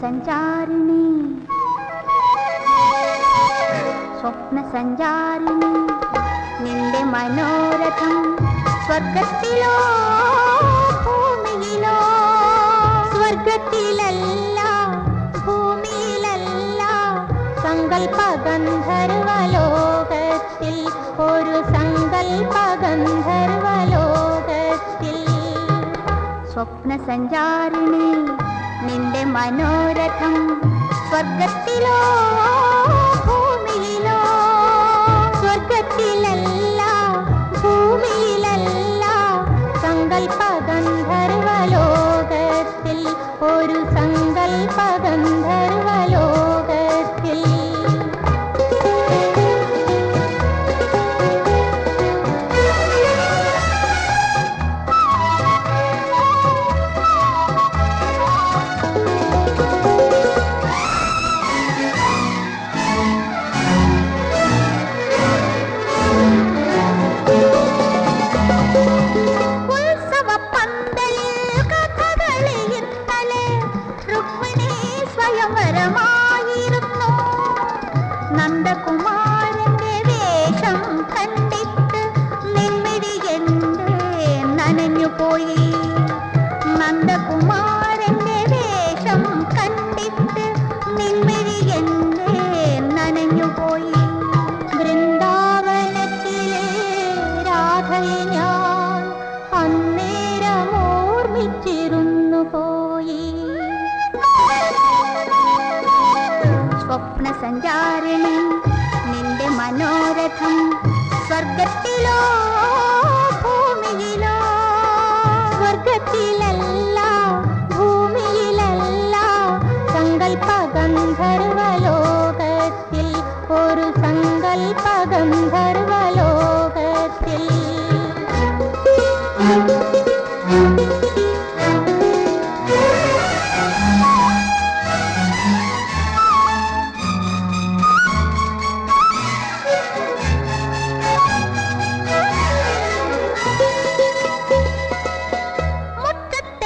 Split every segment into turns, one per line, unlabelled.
സ്വപ്നസഞ്ചാരിണി. സ്വപ്നസഞ്ചാരിണി നിന്റെ മനോരഥം സ്വർഗത്തിലോ ഭൂമിയിലോ? സ്വർഗത്തിലല്ല ഭൂമിയിലല്ല സങ്കൽപ്പ ഗന്ധർവലോകത്തിൽ ഒരു സങ്കൽപ്പ ഗന്ധർവലോകത്തിൽ സ്വപ്നസഞ്ചാരിണി നിന്റെ മനോരഥം സ്വയംവരമായിരുന്നു നന്ദകുമാരന്റെ വേഷം കണ്ടിട്ട് നിൻമിഴി എന്റെ നനഞ്ഞു പോയി. കണ്ടിട്ട് ഞാൻ സ്വപ്നസഞ്ചാരിണി നിന്റെ മനോരഥം സ്വർഗത്തിലോ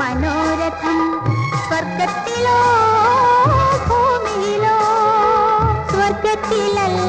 ഇന്നലെ പുഷ്പിണി ലതികകളായിരുന്നു ദേവനും നൽകുവാൻ പൂവിനു പോയിട്ട് നീ വെറും കൈയുമായി തിരിച്ചു കൊന്നു ആരാധനീയനാം മറ്റൊരാളെ അന്നേരം ഓർമ്മിച്ചു നിന്നുപോയി സ്വപ്നസഞ്ചാരിണി നിന്റെ മനോരഥം സ്വർഗത്തിലോ ഭൂമിയിലോ സ്വർഗത്തിലല്ല